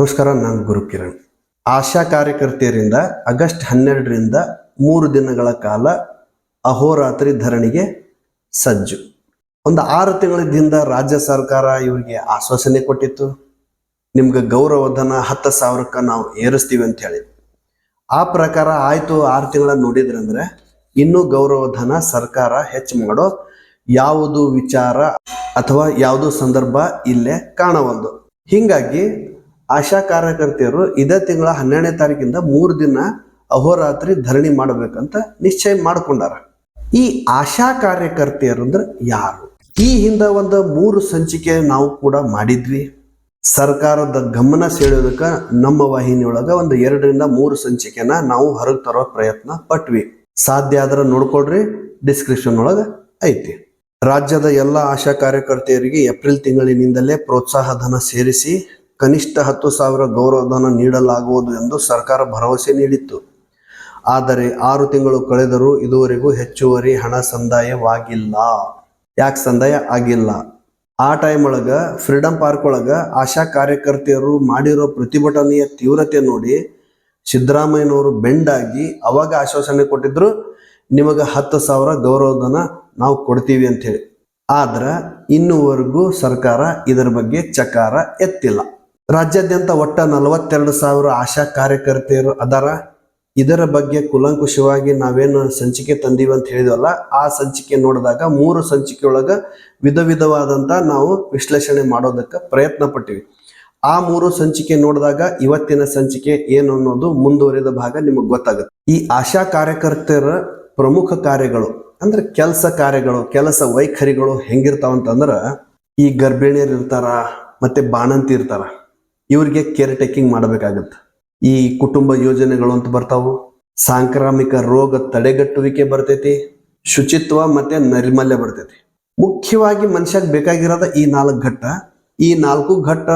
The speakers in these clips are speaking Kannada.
ನಮಸ್ಕಾರ, ನಾನು ಗುರುಕಿರಣ್ ಆಶಾ ಕಾರ್ಯಕರ್ತೆಯರಿಂದ ಆಗಸ್ಟ್ ಹನ್ನೆರಡರಿಂದ ಮೂರು ದಿನಗಳ ಕಾಲ ಅಹೋರಾತ್ರಿ ಧರಣಿಗೆ ಸಜ್ಜು. ಒಂದು ಆರು ತಿಂಗಳಿಂದ ರಾಜ್ಯ ಸರ್ಕಾರ ಇವರಿಗೆ ಆಶ್ವಾಸನೆ ಕೊಟ್ಟಿತ್ತು. ನಿಮ್ಗೆ ಗೌರವಧನ ಹತ್ತು ಸಾವಿರಕ್ಕೆ ನಾವು ಏರಿಸ್ತೀವಿ ಅಂತ ಹೇಳಿ. ಆ ಪ್ರಕಾರ ಆಯ್ತು, ಆರು ತಿಂಗಳ ನೋಡಿದ್ರಂದ್ರೆ ಇನ್ನೂ ಗೌರವಧನ ಸರ್ಕಾರ ಹೆಚ್ಚು ಮಾಡೋ ಯಾವುದು ವಿಚಾರ ಅಥವಾ ಯಾವುದು ಸಂದರ್ಭ ಇಲ್ಲೇ ಕಾಣವಲ್ದು. ಹಿಂಗಾಗಿ ಆಶಾ ಕಾರ್ಯಕರ್ತೆಯರು ಇದೇ ತಿಂಗಳ ಹನ್ನೆರಡನೇ ತಾರೀಕಿಂದ ಮೂರು ದಿನ ಅಹೋರಾತ್ರಿ ಧರಣಿ ಮಾಡಬೇಕಂತ ನಿಶ್ಚಯ ಮಾಡಿಕೊಂಡಾರ. ಈ ಆಶಾ ಕಾರ್ಯಕರ್ತೆಯರು ಅಂದ್ರೆ ಯಾರು? ಈ ಹಿಂದೆ ಒಂದು ಮೂರು ಸಂಚಿಕೆ ನಾವು ಕೂಡ ಮಾಡಿದ್ವಿ. ಸರ್ಕಾರದ ಗಮನ ಸೆಳೆಯೋದಕ್ಕೆ ನಮ್ಮ ವಾಹಿನಿಯೊಳಗ ಒಂದು ಎರಡರಿಂದ ಮೂರು ಸಂಚಿಕೆನ ನಾವು ಹೊರಗೆ ತರೋ ಪ್ರಯತ್ನ ಪಟ್ವಿ. ಸಾಧ್ಯ ಆದ್ರೆ ನೋಡ್ಕೊಳ್ರಿ ಡಿಸ್ಕ್ರಿಪ್ಷನ್ ಒಳಗೆ ಐತಿ. ರಾಜ್ಯದ ಎಲ್ಲ ಆಶಾ ಕಾರ್ಯಕರ್ತೆಯರಿಗೆ ಏಪ್ರಿಲ್ ತಿಂಗಳಿನಿಂದಲೇ ಪ್ರೋತ್ಸಾಹ ಧನ ಸೇರಿಸಿ ಕನಿಷ್ಠ ಹತ್ತು ಸಾವಿರ ಗೌರವಧನ ನೀಡಲಾಗುವುದು ಎಂದು ಸರ್ಕಾರ ಭರವಸೆ ನೀಡಿತ್ತು. ಆದರೆ ಆರು ತಿಂಗಳು ಕಳೆದರೂ ಇದುವರೆಗೂ ಹೆಚ್ಚುವರಿ ಹಣ ಸಂದಾಯವಾಗಿಲ್ಲ. ಯಾಕೆ ಸಂದಾಯ ಆಗಿಲ್ಲ? ಆ ಟೈಮ್ ಒಳಗ ಫ್ರೀಡಮ್ ಪಾರ್ಕ್ ಒಳಗ ಆಶಾ ಕಾರ್ಯಕರ್ತೆಯರು ಮಾಡಿರೋ ಪ್ರತಿಭಟನೆಯ ತೀವ್ರತೆ ನೋಡಿ ಸಿದ್ದರಾಮಯ್ಯನವರು ಬೆಂಡಾಗಿ ಅವಾಗ ಆಶ್ವಾಸನೆ ಕೊಟ್ಟಿದ್ರು, ನಿಮಗೆ ಹತ್ತು ಸಾವಿರ ಗೌರವಧನ ನಾವು ಕೊಡ್ತೀವಿ ಅಂತ ಹೇಳಿ ಆದ್ರೆ ಇನ್ನುವರೆಗೂ ಸರ್ಕಾರ ಇದರ ಬಗ್ಗೆ ಚಕಾರ ಎತ್ತಿಲ್ಲ. ರಾಜ್ಯಾದ್ಯಂತ ಒಟ್ಟ ನಲವತ್ತೆರಡು ಸಾವಿರ ಆಶಾ ಕಾರ್ಯಕರ್ತೆಯರು ಅದರ. ಇದರ ಬಗ್ಗೆ ಕುಲಂಕುಷವಾಗಿ ನಾವೇನು ಸಂಚಿಕೆ ತಂದೀವಿ ಅಂತ ಹೇಳಿದ್ವಲ್ಲ, ಆ ಸಂಚಿಕೆ ನೋಡಿದಾಗ ಮೂರು ಸಂಚಿಕೆ ಒಳಗ ವಿಧ ವಿಧವಾದಂತ ನಾವು ವಿಶ್ಲೇಷಣೆ ಮಾಡೋದಕ್ಕೆ ಪ್ರಯತ್ನ ಪಟ್ಟಿವಿ. ಆ ಮೂರು ಸಂಚಿಕೆ ನೋಡಿದಾಗ ಇವತ್ತಿನ ಸಂಚಿಕೆ ಏನು ಅನ್ನೋದು ಮುಂದುವರಿದ ಭಾಗ ನಿಮಗೆ ಗೊತ್ತಾಗುತ್ತೆ. ಈ ಆಶಾ ಕಾರ್ಯಕರ್ತರ ಪ್ರಮುಖ ಕಾರ್ಯಗಳು, ಅಂದ್ರೆ ಕೆಲಸ ಕಾರ್ಯಗಳು, ಕೆಲಸ ವೈಖರಿಗಳು ಹೆಂಗಿರ್ತಾವಂತಂದ್ರ, ಈ ಗರ್ಭಿಣಿಯರು ಇರ್ತಾರ ಮತ್ತೆ ಬಾಣಂತಿ ಇರ್ತಾರ ಇವ್ರಿಗೆ ಕೇರ್ ಟೇಕಿಂಗ್ ಮಾಡಬೇಕಾಗತ್ತೆ. ಈ ಕುಟುಂಬ ಯೋಜನೆಗಳು ಅಂತ ಬರ್ತಾವು. ಸಾಂಕ್ರಾಮಿಕ ರೋಗ ತಡೆಗಟ್ಟುವಿಕೆ ಬರ್ತೈತಿ. ಶುಚಿತ್ವ ಮತ್ತೆ ನೈರ್ಮಲ್ಯ ಬರ್ತೈತಿ. ಮುಖ್ಯವಾಗಿ ಮನುಷ್ಯಕ್ ಬೇಕಾಗಿರೋದ ಈ ನಾಲ್ಕು ಘಟ್ಟ. ಈ ನಾಲ್ಕು ಘಟ್ಟ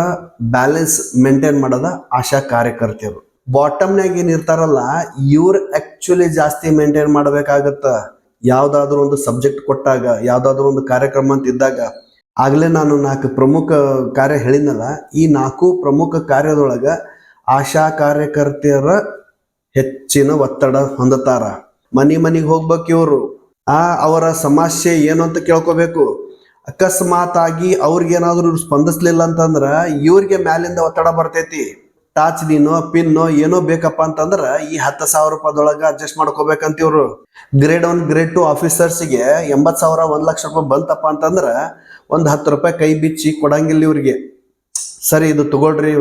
ಬ್ಯಾಲೆನ್ಸ್ ಮೇಂಟೈನ್ ಮಾಡೋದ ಆಶಾ ಕಾರ್ಯಕರ್ತೆಯರು. ಬಾಟಮ್ನಾಗ ಏನ್ ಇರ್ತಾರಲ್ಲ, ಇವ್ರು ಆಕ್ಚುಲಿ ಜಾಸ್ತಿ ಮೇಂಟೈನ್ ಮಾಡಬೇಕಾಗತ್ತ. ಯಾವ್ದಾದ್ರು ಒಂದು ಸಬ್ಜೆಕ್ಟ್ ಕೊಟ್ಟಾಗ, ಯಾವ್ದಾದ್ರು ಒಂದು ಕಾರ್ಯಕ್ರಮ ಅಂತ ಇದ್ದಾಗ ಆಗ್ಲೇ ನಾನು ನಾಲ್ಕು ಪ್ರಮುಖ ಕಾರ್ಯ ಹೇಳಿದ್ನಲ್ಲ, ಈ ನಾಲ್ಕು ಪ್ರಮುಖ ಕಾರ್ಯದೊಳಗ ಆಶಾ ಕಾರ್ಯಕರ್ತೆಯರ ಹೆಚ್ಚಿನ ಒತ್ತಡ ಹೊಂದುತ್ತಾರ ಮನಿ ಮನಿಗೆ ಹೋಗ್ಬೇಕು ಇವರು. ಆ, ಅವರ ಸಮಸ್ಯೆ ಏನು ಅಂತ ಕೇಳ್ಕೋಬೇಕು. ಅಕಸ್ಮಾತ್ ಆಗಿ ಅವ್ರಿಗೇನಾದ್ರೂ ಸ್ಪಂದಿಸ್ಲಿಲ್ಲ ಅಂತಂದ್ರ ಇವ್ರಿಗೆ ಮ್ಯಾಲಿಂದ ಒತ್ತಡ ಬರ್ತೈತಿ. ಟಾಚ್ ನೀನೋ, ಪಿನ್ನೋ, ಏನೋ ಬೇಕಪ್ಪ ಅಂತಂದ್ರೆ ಈ ಹತ್ತು ಸಾವಿರ ರೂಪಾಯಿದೊಳಗ ಅಡ್ಜಸ್ಟ್ ಮಾಡ್ಕೋಬೇಕಂತ ಇವರು. ಗ್ರೇಡ್ ಒನ್, ಗ್ರೇಡ್ ಟು ಆಫೀಸರ್ಸ್ಗೆ ಎಂಬತ್ತು ಸಾವಿರ, ಒಂದು ಲಕ್ಷ ರೂಪಾಯಿ ಬಂತಪ್ಪ ಅಂತಂದ್ರ ಒಂದ್ ಹತ್ತು ರೂಪಾಯಿ ಕೈ ಬಿಚ್ಚಿ ಕೊಡಂಗಿಲ್ಲ ಇವ್ರಿಗೆ. ಸರಿ, ಇದು ತಗೊಳ್ರಿ,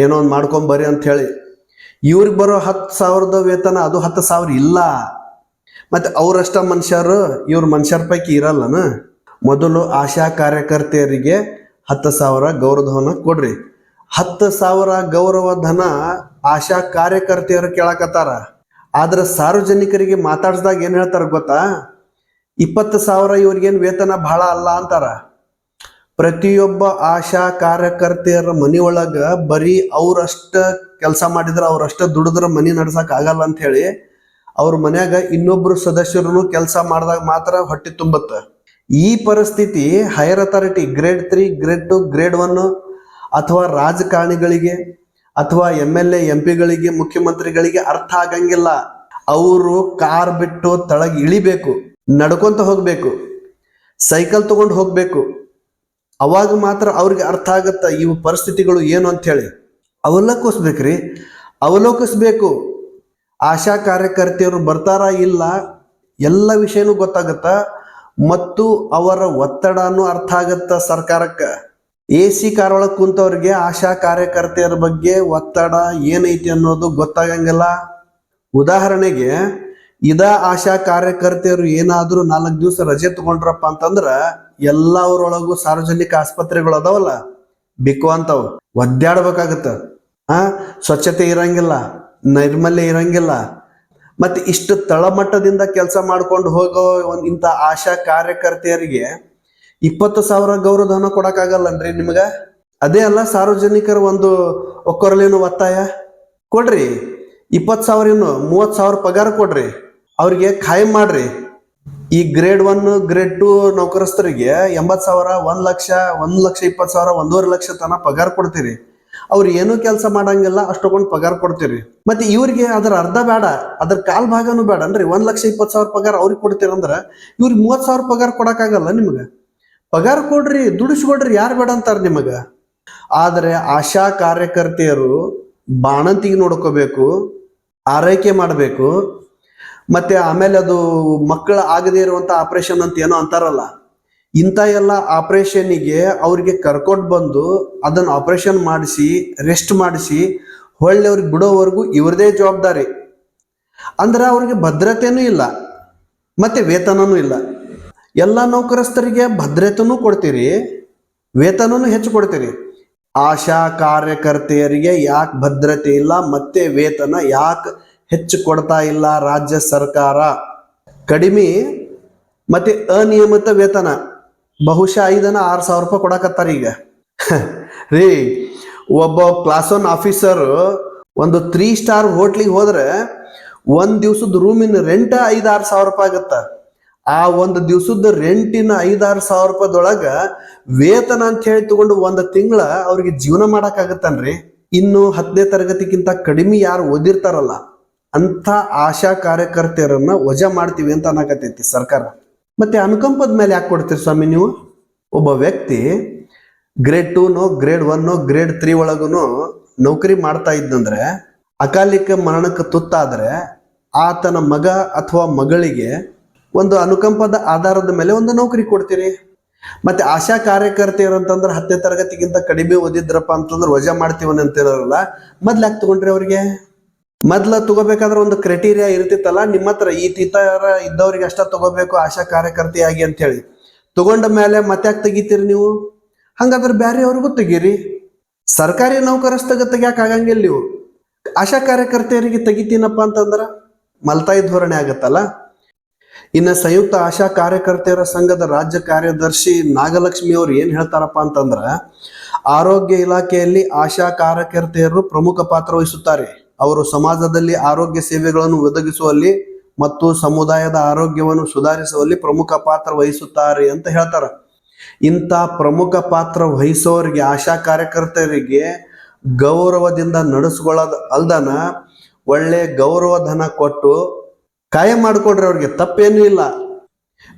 ಏನೋ ಒಂದು ಮಾಡ್ಕೊಂಡ್ ಅಂತ ಹೇಳಿ. ಇವ್ರಿಗೆ ಬರೋ ಹತ್ತು ಸಾವಿರದ ವೇತನ, ಅದು ಹತ್ತು ಸಾವಿರ ಇಲ್ಲ. ಮತ್ತು ಅವರಷ್ಟ ಮನುಷ್ಯರು, ಇವ್ರ ಮನುಷ್ಯರ ಪೈಕಿ ಇರಲ್ಲನ? ಮೊದಲು ಆಶಾ ಕಾರ್ಯಕರ್ತೆಯರಿಗೆ ಹತ್ತು ಸಾವಿರ ಗೌರವಧನ ಕೊಡ್ರಿ. ಹತ್ತು ಸಾವಿರ ಗೌರವ ಧನ ಆಶಾ ಕಾರ್ಯಕರ್ತೆಯರು ಕೇಳಕತ್ತಾರ. ಆದ್ರೆ ಸಾರ್ವಜನಿಕರಿಗೆ ಮಾತಾಡ್ಸ್ದಾಗ ಏನು ಹೇಳ್ತಾರ ಗೊತ್ತಾ? ಇಪ್ಪತ್ತು ಸಾವಿರ ಇವ್ರಿಗೇನು ವೇತನ ಬಹಳ ಅಲ್ಲ ಅಂತಾರ. ಪ್ರತಿಯೊಬ್ಬ ಆಶಾ ಕಾರ್ಯಕರ್ತೆಯರ ಮನೆಯೊಳಗ ಬರೀ ಅವರಷ್ಟ ಕೆಲಸ ಮಾಡಿದ್ರೆ, ಅವರಷ್ಟ ದುಡಿದ್ರ ಮನೆ ನಡ್ಸಕ್ ಆಗಲ್ಲ ಅಂತ ಹೇಳಿ ಅವ್ರ ಮನ್ಯಾಗ ಇನ್ನೊಬ್ರು ಸದಸ್ಯರು ಕೆಲಸ ಮಾಡಿದಾಗ ಮಾತ್ರ ಹೊಟ್ಟೆ ತುಂಬತ್ತ. ಈ ಪರಿಸ್ಥಿತಿ higher authority grade three grade two grade one ಅಥವಾ ರಾಜಕಾರಣಿಗಳಿಗೆ ಅಥವಾ ಎಂ ಎಲ್ ಎ ಎಂ ಪಿಗಳಿಗೆ ಮುಖ್ಯಮಂತ್ರಿಗಳಿಗೆ ಅರ್ಥ ಆಗಂಗಿಲ್ಲ. ಅವರು ಕಾರ್ ಬಿಟ್ಟು ತಳಗ್ ಇಳಿಬೇಕು, ನಡ್ಕೊಂತ ಹೋಗ್ಬೇಕು, ಸೈಕಲ್ ತಗೊಂಡು ಹೋಗ್ಬೇಕು. ಅವಾಗ ಮಾತ್ರ ಅವ್ರಿಗೆ ಅರ್ಥ ಆಗುತ್ತಾ ಇವು ಪರಿಸ್ಥಿತಿಗಳು ಏನು ಅಂತ ಹೇಳಿ. ಅವಲೋಕಿಸ್ಬೇಕ್ರಿ. ಅವಲೋಕಿಸ್ಬೇಕು. ಆಶಾ ಕಾರ್ಯಕರ್ತೆಯರು ಬರ್ತಾರಾ ಇಲ್ಲ ಎಲ್ಲ ವಿಷಯನೂ ಗೊತ್ತಾಗತ್ತ ಮತ್ತು ಅವರ ಒತ್ತಡನೂ ಅರ್ಥ ಆಗತ್ತ ಸರ್ಕಾರಕ್ಕೆ. ಎ ಸಿ ಕಾರೊಳಗೆ ಕುಂತವ್ರಿಗೆ ಆಶಾ ಕಾರ್ಯಕರ್ತೆಯರ ಬಗ್ಗೆ ಒತ್ತಡ ಏನೈತಿ ಅನ್ನೋದು ಗೊತ್ತಾಗಂಗಿಲ್ಲ. ಉದಾಹರಣೆಗೆ ಇದ ಆಶಾ ಕಾರ್ಯಕರ್ತೆಯರು ಏನಾದರೂ ನಾಲ್ಕು ದಿವಸ ರಜೆ ತಗೊಂಡ್ರಪ್ಪ ಅಂತಂದ್ರ ಎಲ್ಲ ಸಾರ್ವಜನಿಕ ಆಸ್ಪತ್ರೆಗಳು ಅದಾವಲ್ಲ, ಬಿಕ್ಕು ಅಂತವು. ಒದ್ದಾಡ್ಬೇಕಾಗತ್ತ. ಆ, ಸ್ವಚ್ಛತೆ ಇರಂಗಿಲ್ಲ, ನೈರ್ಮಲ್ಯ ಇರಂಗಿಲ್ಲ. ಮತ್ತೆ ಇಷ್ಟು ತಳಮಟ್ಟದಿಂದ ಕೆಲಸ ಮಾಡ್ಕೊಂಡು ಹೋಗೋ ಒಂದ್ ಇಂಥ ಆಶಾ ಕಾರ್ಯಕರ್ತೆಯರಿಗೆ ಇಪ್ಪತ್ತು ಸಾವಿರ ಗೌರವಧನ ಕೊಡಕ್ಕಾಗಲ್ಲನ್ರಿ ನಿಮ್ಗ? ಅದೇ ಅಲ್ಲ ಸಾರ್ವಜನಿಕರ ಒಂದು ಒಕ್ಕೊರಲೇನು ಒತ್ತಾಯ? ಕೊಡ್ರಿ, ಇಪ್ಪತ್ತು ಸಾವಿರ ಏನು ಮೂವತ್ತು ಸಾವಿರ ಪಗಾರ ಕೊಡ್ರಿ. ಅವ್ರಿಗೆ ಖಾಯಂ ಮಾಡ್ರಿ. ಈ ಗ್ರೇಡ್ ಒನ್ ಗ್ರೇಡ್ ಟು ನೌಕರಸ್ಥರಿಗೆ ಎಂಬತ್ತು ಸಾವಿರ, ಒಂದ್ ಲಕ್ಷ ಒಂದ್ ಲಕ್ಷ ಇಪ್ಪತ್ತು ಸಾವಿರ, ಒಂದೂವರೆ ಲಕ್ಷ ತನ ಪಗಾರ ಕೊಡ್ತೀರಿ. ಅವ್ರು ಏನೂ ಕೆಲಸ ಮಾಡಂಗಿಲ್ಲ ಅಷ್ಟೊಂದು ಪಗಾರ ಕೊಡ್ತೀರಿ. ಮತ್ತೆ ಇವ್ರಿಗೆ ಅದರ ಅರ್ಧ ಬೇಡ ಅದ್ರ ಕಾಲ್ ಭಾಗನೂ ಬೇಡ ಅಂದ್ರೆ ಒಂದ್ ಲಕ್ಷ ಇಪ್ಪತ್ತು ಸಾವಿರ ಪಗಾರ ಅವ್ರಿಗೆ ಕೊಡ್ತೀರಂದ್ರ ಇವ್ರಿಗೆ ಮೂವತ್ತು ಸಾವಿರ ಪಗಾರ ಕೊಡಕ್ಕಾಗಲ್ಲ ನಿಮ್ಗೆ. ಪಗಾರ ಕೊಡ್ರಿ, ದುಡಿಸ್ಕೊಡ್ರಿ, ಯಾರು ಬೇಡ ಅಂತಾರ ನಿಮಗೆ. ಆದರೆ ಆಶಾ ಕಾರ್ಯಕರ್ತೆಯರು ಬಾಣಂತಿಗೆ ನೋಡ್ಕೋಬೇಕು, ಆರೈಕೆ ಮಾಡಬೇಕು ಮತ್ತೆ ಆಮೇಲೆ ಅದು ಮಕ್ಕಳ ಆಗದೇ ಇರುವಂತ ಆಪರೇಷನ್ ಅಂತ ಏನೋ ಅಂತಾರಲ್ಲ. ಇಂಥ ಎಲ್ಲ ಆಪರೇಷನ್ನಿಗೆ ಅವ್ರಿಗೆ ಕರ್ಕೊಂಡು ಬಂದು ಅದನ್ನು ಆಪರೇಷನ್ ಮಾಡಿಸಿ ರೆಸ್ಟ್ ಮಾಡಿಸಿ ಹೊಳ್ಳಿ ಅವ್ರಿಗೆ ಬಿಡೋವರೆಗೂ ಇವ್ರದೇ ಜವಾಬ್ದಾರಿ. ಅಂದ್ರೆ ಅವ್ರಿಗೆ ಭದ್ರತೆನೂ ಇಲ್ಲ, ಮತ್ತೆ ವೇತನನೂ ಇಲ್ಲ. ಎಲ್ಲ ನೌಕರಸ್ಥರಿಗೆ ಭದ್ರತೆನೂ ಕೊಡ್ತೀರಿ, ವೇತನನೂ ಹೆಚ್ಚು ಕೊಡ್ತೀರಿ. ಆಶಾ ಕಾರ್ಯಕರ್ತೆಯರಿಗೆ ಯಾಕೆ ಭದ್ರತೆ ಇಲ್ಲ, ಮತ್ತೆ ವೇತನ ಯಾಕೆ ಹೆಚ್ಚು ಕೊಡ್ತಾ ಇಲ್ಲ ರಾಜ್ಯ ಸರ್ಕಾರ. ಕಡಿಮೆ ಮತ್ತೆ ಅನಿಯಮಿತ ವೇತನ. ಬಹುಶಃ ಐದನ ಆರು ಸಾವಿರ ರೂಪಾಯಿ ಕೊಡಕತ್ತಾರ ಈಗ. ರೀ, ಒಬ್ಬ ಕ್ಲಾಸ್ ಒನ್ ಆಫೀಸರ್ ಒಂದು ತ್ರೀ ಸ್ಟಾರ್ ಹೋಟ್ಲಿಗೆ ಹೋದ್ರೆ ಒಂದ್ ದಿವ್ಸದ ರೂಮಿನ ರೆಂಟ್ ಐದಾರು ಸಾವಿರ ರೂಪಾಯಿ ಆಗತ್ತ. ಆ ಒಂದು ದಿವ್ಸದ ರೆಂಟಿನ ಐದಾರು ಸಾವಿರ ರೂಪಾಯಿದೊಳಗ ವೇತನ ಅಂತ ಹೇಳಿ ತಗೊಂಡು ಒಂದು ತಿಂಗಳ ಅವ್ರಿಗೆ ಜೀವನ ಮಾಡಕ್ಕಾಗತ್ತನ್ರಿ ಇನ್ನು ಹತ್ತನೇ ತರಗತಿಗಿಂತ ಕಡಿಮೆ ಯಾರು ಓದಿರ್ತಾರಲ್ಲ. ಅಂತ ಆಶಾ ಕಾರ್ಯಕರ್ತೆಯರನ್ನ ವಜಾ ಮಾಡ್ತೀವಿ ಅಂತ ಅನ್ನಕತ್ತೈತಿ ಸರ್ಕಾರ. ಮತ್ತೆ ಅನುಕಂಪದ ಮೇಲೆ ಯಾಕೆ ಕೊಡ್ತೀರಿ ಸ್ವಾಮಿ ನೀವು? ಒಬ್ಬ ವ್ಯಕ್ತಿ ಗ್ರೇಡ್ ಟೂನು ಗ್ರೇಡ್ ಒನ್ನೋ ಗ್ರೇಡ್ ತ್ರೀ ಒಳಗೂ ನೌಕರಿ ಮಾಡ್ತಾ ಇದ್ದಂದ್ರೆ ಅಕಾಲಿಕ ಮರಣಕ್ಕೆ ತುತ್ತಾದ್ರೆ ಆತನ ಮಗ ಅಥವಾ ಮಗಳಿಗೆ ಒಂದು ಅನುಕಂಪದ ಆಧಾರದ ಮೇಲೆ ಒಂದು ನೌಕರಿ ಕೊಡ್ತೀರಿ. ಮತ್ತೆ ಆಶಾ ಕಾರ್ಯಕರ್ತೆಯರು ಅಂತಂದ್ರೆ ಹತ್ತನೇ ತರಗತಿಗಿಂತ ಕಡಿಮೆ ಓದಿದ್ರಪ್ಪ ಅಂತಂದ್ರೆ ವಜಾ ಮಾಡ್ತೀವನ್ ಇರೋರಲ್ಲ ಮೊದ್ಲು ಯಾಕೆ ತಗೊಂಡ್ರಿ ಅವ್ರಿಗೆ? ಮೊದ್ಲ ತಗೋಬೇಕಾದ್ರೆ ಒಂದು ಕ್ರೈಟೀರಿಯಾ ಇರ್ತಿತ್ತಲ್ಲ, ನಿಮ್ಮ ಹತ್ರ ಈ ತರ ಇದ್ದವ್ರಿಗೆ ಅಷ್ಟ ತಗೋಬೇಕು, ಆಶಾ ಕಾರ್ಯಕರ್ತೆಯಾಗಿ ಅಂತ ಹೇಳಿ. ತಗೊಂಡ ಮೇಲೆ ಮತ್ತೆ ಯಾಕೆ ತೆಗಿತೀರಿ ನೀವು? ಹಂಗಾದ್ರೆ ಬೇರೆಯವ್ರಿಗೂ ತೆಗೀರಿ. ಸರ್ಕಾರಿ ನೌಕರಸ್ಥಗ ತೆಗಿಯಾಕ ಆಗಂಗಿಲ್ಲ ನೀವು. ಆಶಾ ಕಾರ್ಯಕರ್ತೆಯರಿಗೆ ತೆಗಿತೀನಪ್ಪ ಅಂತಂದ್ರ ಮಲ್ತಾಯಿ ಧೋರಣೆ ಆಗತ್ತಲ್ಲ? ಇನ್ನ ಸಂಯುಕ್ತ ಆಶಾ ಕಾರ್ಯಕರ್ತೆಯರ ಸಂಘದ ರಾಜ್ಯ ಕಾರ್ಯದರ್ಶಿ ನಾಗಲಕ್ಷ್ಮಿ ಅವ್ರು ಏನು ಹೇಳ್ತಾರಪ್ಪ ಅಂತಂದ್ರ, ಆರೋಗ್ಯ ಇಲಾಖೆಯಲ್ಲಿ ಆಶಾ ಕಾರ್ಯಕರ್ತೆಯರು ಪ್ರಮುಖ ಪಾತ್ರ ವಹಿಸುತ್ತಾರೆ. ಅವರು ಸಮಾಜದಲ್ಲಿ ಆರೋಗ್ಯ ಸೇವೆಗಳನ್ನು ಒದಗಿಸುವಲ್ಲಿ ಮತ್ತು ಸಮುದಾಯದ ಆರೋಗ್ಯವನ್ನು ಸುಧಾರಿಸುವಲ್ಲಿ ಪ್ರಮುಖ ಪಾತ್ರ ವಹಿಸುತ್ತಾರೆ ಅಂತ ಹೇಳ್ತಾರೆ. ಇಂಥ ಪ್ರಮುಖ ಪಾತ್ರ ವಹಿಸೋರಿಗೆ, ಆಶಾ ಕಾರ್ಯಕರ್ತರಿಗೆ ಗೌರವದಿಂದ ನಡೆಸ್ಕೊಳ್ಳೋದು ಅಲ್ದನ ಒಳ್ಳೆ ಗೌರವ ಧನ ಕೊಟ್ಟು ಕಾಯಂ ಮಾಡಿಕೊಡ್ರಿ ಅವ್ರಿಗೆ ತಪ್ಪೇನು ಇಲ್ಲ.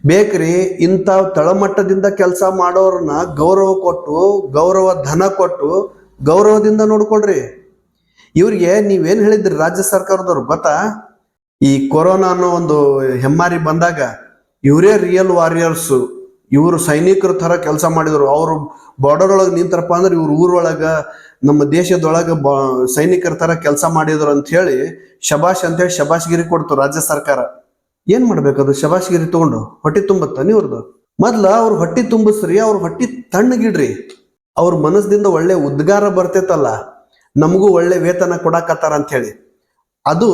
ಬೇಕ್ರಿ ಇಂಥ ತಳಮಟ್ಟದಿಂದ ಕೆಲಸ ಮಾಡೋರನ್ನ ಗೌರವ ಕೊಟ್ಟು, ಗೌರವ ಧನ ಕೊಟ್ಟು ಗೌರವದಿಂದ ನೋಡ್ಕೊಳ್ರಿ. ಇವ್ರಿಗೆ ನೀವೇನ್ ಹೇಳಿದ್ರಿ ರಾಜ್ಯ ಸರ್ಕಾರದವ್ರು ಗೊತ್ತಾ? ಈ ಕೊರೋನಾ ಅನ್ನೋ ಒಂದು ಹೆಮ್ಮಾರಿ ಬಂದಾಗ ಇವರೇ ರಿಯಲ್ ವಾರಿಯರ್ಸ್ ಇವರು ಸೈನಿಕರ ತರ ಕೆಲಸ ಮಾಡಿದ್ರು. ಅವರು ಬಾರ್ಡರ್ ಒಳಗೆ ನಿಂತರಪ್ಪ ಅಂದ್ರೆ ಇವ್ರ ಊರೊಳಗ, ನಮ್ಮ ದೇಶದೊಳಗ ಬ, ಸೈನಿಕರ ತರ ಕೆಲಸ ಮಾಡಿದ್ರು ಅಂತ ಹೇಳಿ ಶಬಾಷ್ ಅಂತೇಳಿ ಶಬಾಷ್ಗಿರಿ ಕೊಡ್ತು ರಾಜ್ಯ ಸರ್ಕಾರ. ಏನ್ ಮಾಡ್ಬೇಕದು ಶಬಾಷ್ಗಿರಿ ತಗೊಂಡು? ಹೊಟ್ಟಿ ತುಂಬತ್ತ ನೀವ್ರದ್ದು ಮೊದ್ಲ ಅವ್ರ ಹೊಟ್ಟಿ ತುಂಬಿಸ್ರಿ, ಅವ್ರ ಹೊಟ್ಟಿ ತಣ್ಣಗಿಡ್ರಿ. ಅವ್ರ ಮನಸ್ಸಿಂದ ಒಳ್ಳೆ ಉದ್ಗಾರ ಬರ್ತೈತಲ್ಲ. ನಮಗೂ ಒಳ್ಳೆ ವೇತನ ಕೊಡಕತ್ತಾರ ಅಂತ ಹೇಳಿ. ಅದು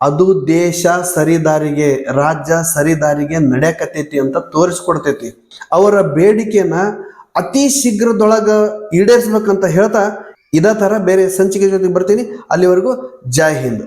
ಅದು ದೇಶ ಸರಿದಾರಿಗೆ, ರಾಜ್ಯ ಸರಿದಾರಿಗೆ ನಡೆಯಕತ್ತೈತಿ ಅಂತ ತೋರಿಸ್ಕೊಡ್ತೈತಿ. ಅವರ ಬೇಡಿಕೆನ ಅತಿ ಶೀಘ್ರದೊಳಗ ಈಡೇರಿಸ್ಬೇಕಂತ ಹೇಳ್ತಾ ಇದೇ ತರ ಬೇರೆ ಸಂಚಿಕೆ ಜೊತೆಗೆ ಬರ್ತೀನಿ. ಅಲ್ಲಿವರೆಗೂ ಜೈ ಹಿಂದ್.